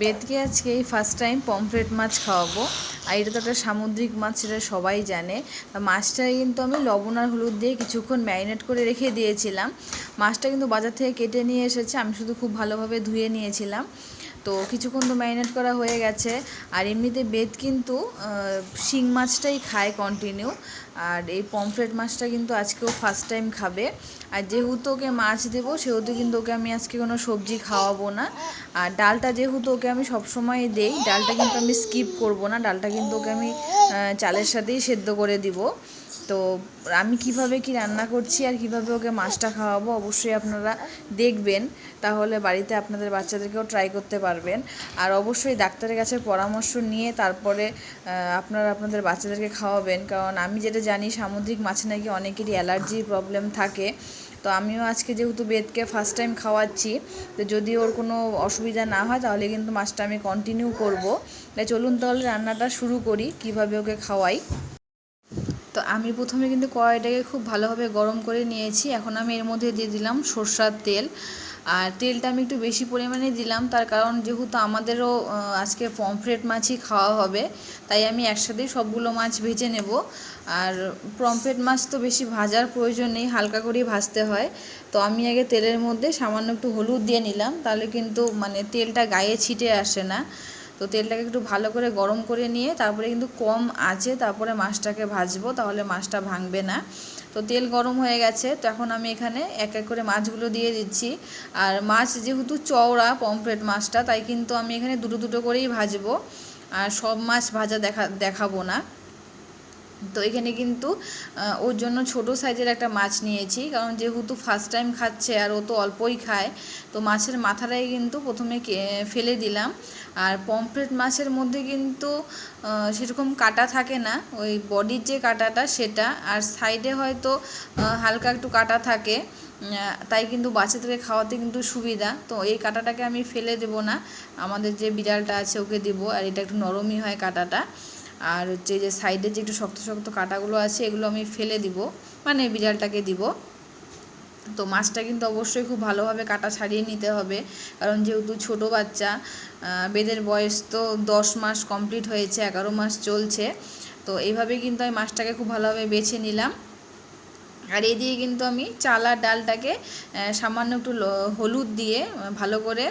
বেদকে আজকে এই first time pomfret মাছ খাওয়াবো। আর এটা তো একটা সামুদ্রিক মাছ, সেটা সবাই জানে। মাছটা কিন্তু আমি লবণ আর হলুদ দিয়ে কিছুক্ষণ ম্যারিনেট করে রেখে দিয়েছিলাম। মাছটা কিন্তু বাজার থেকে কেটে নিয়ে এসেছে, আমি শুধু খুব ভালোভাবে ধুয়ে নিয়েছিলাম। তো কিছুক্ষণ তো ম্যারিনেট করা হয়ে গেছে। আর এমনিতে বেদ কিন্তু শিং মাছটাই খায় কন্টিনিউ আর এই পমফ্রেট মাছটা কিন্তু আজকেও ফার্স্ট টাইম খাবে। আর যেহেতু ওকে মাছ দেবো, সেহেতু কিন্তু ওকে আমি আজকে কোনো সবজি খাওয়াবো না। আর ডালটা যেহেতু ওকে আমি সবসময় দেই, ডালটা কিন্তু আমি স্কিপ করব না। ডালটা কিন্তু ওকে আমি চালের সাথেই সেদ্ধ করে দিব। তো আমি কীভাবে কি রান্না করছি আর কীভাবে ওকে মাছটা খাওয়াবো অবশ্যই আপনারা দেখবেন। তাহলে বাড়িতে আপনাদের বাচ্চাদেরকেও ট্রাই করতে পারবেন। আর অবশ্যই ডাক্তারের কাছে পরামর্শ নিয়ে তারপরে আপনারা আপনাদের বাচ্চাদেরকে খাওয়াবেন। কারণ আমি যেটা জানি, সামুদ্রিক মাছে নাকি অনেকেরই অ্যালার্জির প্রবলেম থাকে। তো আমিও আজকে যেহেতু বেদকে ফার্স্ট টাইম খাওয়াচ্ছি, তো যদি ওর কোনো অসুবিধা না হয়, তাহলে কিন্তু মাছটা আমি কন্টিনিউ করব। তাই চলুন তাহলে রান্নাটা শুরু করি, কীভাবে ওকে খাওয়াই। তো আমি প্রথমে কিন্তু কড়াইটাকে খুব ভালোভাবে গরম করে নিয়েছি। এখন আমি এর মধ্যে দিয়ে দিলাম সর্ষার তেল। আর তেলটা আমি একটু বেশি পরিমাণে দিলাম। তার কারণ যেহেতু আমাদেরও আজকে পমফ্রেট মাছই খাওয়া হবে, তাই আমি একসাথেই সবগুলো মাছ ভেজে নেব। আর পমফ্রেট মাছ তো বেশি ভাজার প্রয়োজন নেই, হালকা করেই ভাজতে হয়। তো আমি আগে তেলের মধ্যে সামান্য একটু হলুদ দিয়ে নিলাম, তাহলে কিন্তু মানে তেলটা গায়ে ছিটে আসে না। তো তেলটাকে একটু ভালো করে গরম করে নিয়ে তারপরে কিন্তু কম আছে, তারপরে মাছটাকে ভাজবো, তাহলে মাছটা ভাঙবে না। তো তেল গরম হয়ে গেছে, তো এখন আমি এখানে এক এক করে মাছগুলো দিয়ে দিচ্ছি। আর মাছ যেহেতু চওড়া পমফ্রেট মাছটা, তাই কিন্তু আমি এখানে দুটো দুটো করেই ভাজবো। আর সব মাছ ভাজা দেখা, দেখাবো না। তো এখানে কিন্তু ওর জন্য ছোট সাইজের একটা মাছ নিয়েছি। কারণ যেহেতু ফার্স্ট টাইম খাচ্ছে আর ও তো অল্পই খায়, তো মাছের মাথাটাই কিন্তু প্রথমে ফেলে দিলাম। আর পমফ্রেট মাছের মধ্যে কিন্তু সেরকম কাটা থাকে না। ওই বডির যে কাটাটা সেটা, আর সাইডে হয়তো হালকা একটু কাটা থাকে তাই কিন্তু বাচ্চাদেরকে খাওয়াতে কিন্তু সুবিধা। তো এই কাটাটাকে আমি ফেলে দেবো না, আমাদের যে বিড়ালটা আছে ওকে দেবো, আর এটা একটু নরমই হয় কাটাটা। আর হচ্ছে যে সাইডে যে একটু শক্ত শক্ত কাটাগুলো আছে, এগুলো আমি ফেলে দিব। মানে বিড়ালটাকে দিব। তো মাছটা কিন্তু অবশ্যই খুব ভালোভাবে কাটা ছাড়িয়ে নিতে হবে। কারণ যেহেতু ছোট বাচ্চা বেদের বয়স তো দশ মাস কমপ্লিট হয়েছে, এগারো মাস চলছে। তো এইভাবে কিন্তু আমি মাছটাকে খুব ভালোভাবে বেছে নিলাম। আর এই দিয়ে কিন্তু আমি চাল আর ডালটাকে সামান্য একটু হলুদ দিয়ে ভালো করে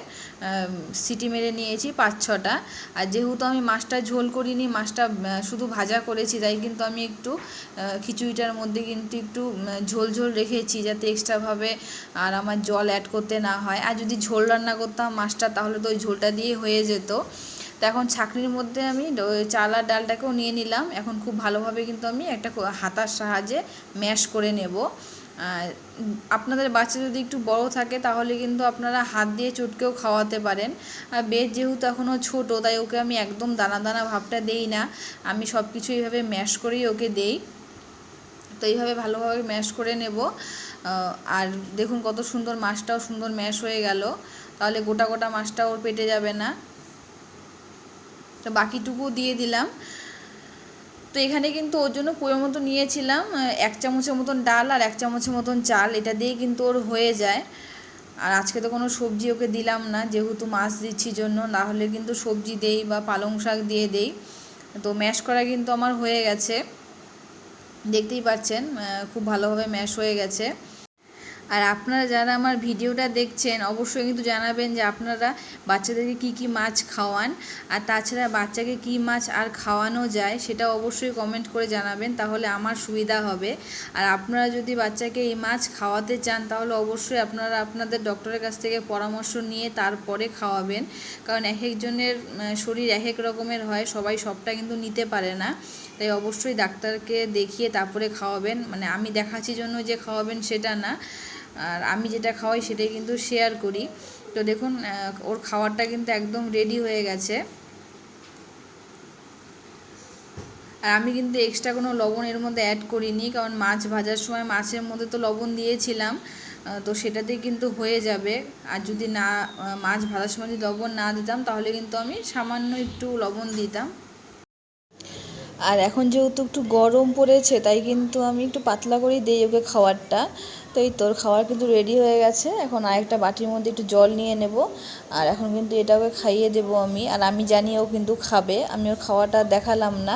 সিটি মেরে নিয়েছি পাঁচ ছটা। আর যেহেতু আমি মাছটা ঝোল করিনি, মাছটা শুধু ভাজা করেছি, তাই কিন্তু আমি একটু খিচুড়িটার মধ্যে কিন্তু একটু ঝোল ঝোল রেখেছি যাতে এক্সট্রাভাবে আর আমার জল অ্যাড করতে না হয়। আর যদি ঝোল রান্না করতাম মাছটা, তাহলে তো ওই ঝোলটা দিয়ে হয়ে যেত। তো এখন ছাঁকনির মধ্যে আমি চাল আর ডালটাকেও নিয়ে নিলাম। এখন খুব ভালোভাবে কিন্তু আমি একটা হাতার সাহায্যে ম্যাশ করে নেব। আপনাদের বাচ্চা যদি একটু বড় থাকে তাহলে কিন্তু আপনারা হাত দিয়ে চটকেও খাওয়াতে পারেন। আর বেদ যেহেতু এখনও ছোট, তাই ওকে আমি একদম দানা দানা ভাবটা দেই না। আমি সব কিছু এইভাবে ম্যাশ করেই ওকে দেই। তো এইভাবে ভালোভাবে ম্যাশ করে নেব। আর দেখুন কত সুন্দর মাছটাও সুন্দর ম্যাশ হয়ে গেল। তাহলে গোটা গোটা মাছটা ওর পেটে যাবে না। তো বাকিটুকু দিয়ে দিলাম। তো এখানে কিন্তু ওর জন্য পুরো মতো নিয়েছিলাম এক চামচের মতন ডাল আর এক চামচের মতন চাল, এটা দিয়ে কিন্তু ওর হয়ে যায়। আর আজকে তো কোনো সবজি ওকে দিলাম না, যেহেতু মাছ দিচ্ছি জন্য, না হলে কিন্তু সবজি দেই বা পালং শাক দিয়ে দেই। তো ম্যাশ করা কিন্তু আমার হয়ে গেছে। দেখতেই পাচ্ছেন খুব ভালোভাবে ম্যাশ হয়ে গেছে। আর আপনারা যারা আমার ভিডিওটা দেখছেন, অবশ্যই কিন্তু জানাবেন যে আপনারা বাচ্চাদেরকে কি কি মাছ খাওয়ান। আর তাছাড়া বাচ্চাকে কি মাছ আর খাওয়ানো যায় সেটা অবশ্যই কমেন্ট করে জানাবেন, তাহলে আমার সুবিধা হবে। আর আপনারা যদি বাচ্চাকে এই মাছ খাওয়াতে চান, তাহলে অবশ্যই আপনারা আপনাদের ডক্টরের কাছ থেকে পরামর্শ নিয়ে তারপরে খাওয়াবেন। কারণ এক একজনের শরীর এক এক রকমের হয়, সবাই সবটা কিন্তু নিতে পারে না। তাই অবশ্যই ডাক্তারকে দেখিয়ে তারপরে খাওয়াবেন। মানে আমি দেখাচ্ছি জন্য যে খাওয়াবেন সেটা না। আর আমি যেটা খাওয়াই সেটাই কিন্তু শেয়ার করি। তো দেখুন ওর খাবারটা কিন্তু একদম রেডি হয়ে গেছে। আর আমি কিন্তু এক্সট্রা কোনো লবণ এর মধ্যে অ্যাড করিনি, কারণ মাছ ভাজার সময় মাছের মধ্যে তো লবণ দিয়েছিলাম তো সেটাতেই কিন্তু হয়ে যাবে। আর যদি না মাছ ভাজার সময় যদি লবণ না দিতাম, তাহলে কিন্তু আমি সামান্য একটু লবণ দিতাম। আর এখন যেহেতু একটু গরম পড়েছে, তাই কিন্তু আমি একটু পাতলা করেই দিই ওকে খাবারটা তো এই তোর খাবার কিন্তু রেডি হয়ে গেছে। এখন আরেকটা বাটির মধ্যে একটু জল নিয়ে নেব। আর এখন কিন্তু এটাকে খাইয়ে দেব আমি। আর আমি জানি ও কিন্তু খাবে। আমি ওর খাওয়াটা দেখালাম না।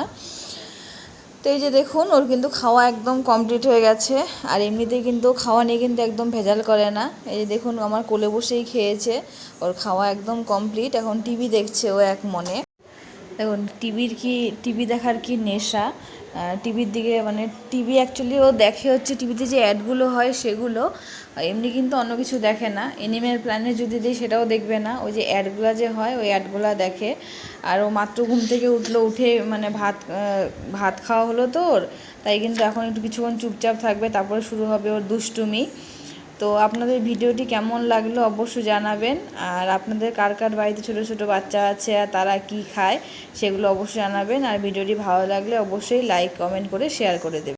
তো এই যে দেখুন, ওর কিন্তু খাওয়া একদম কমপ্লিট হয়ে গেছে। আর এমনিতেই কিন্তু খাওয়া নিয়ে কিন্তু একদম ভেজাল করে না। এই যে দেখুন আমার কোলে বসেই খেয়েছে। ওর খাওয়া একদম কমপ্লিট এখন টিভি দেখছে ও এক মনে। দেখুন, টিভির কি, টিভি দেখার কি নেশা? টিভির দিকে মানে টিভি অ্যাকচুয়ালি ও দেখে হচ্ছে টিভিতে যে অ্যাডগুলো হয় সেগুলো এমনি কিন্তু অন্য কিছু দেখে না। এনিমেল প্ল্যানে যদি দিই সেটাও দেখবে না। ওই যে অ্যাডগুলো যে হয়, ওই অ্যাডগুলো দেখে। আর ও মাত্র ঘুম থেকে উঠল, উঠে মানে ভাত ভাত খাওয়া হলো তো ওর তাই কিন্তু এখন একটু কিছুক্ষণ চুপচাপ থাকবে, তারপরে শুরু হবে ওর দুষ্টুমি। তো আপনাদের ভিডিওটি কেমন লাগল অবশ্যই জানাবেন। আর আপনাদের কার কার বাড়িতে ছোটো ছোটো বাচ্চা আছে আর তারা কি খায় সেগুলো অবশ্যই জানাবেন। আর ভিডিওটি ভালো লাগলে অবশ্যই লাইক কমেন্ট করে শেয়ার করে দেবেন।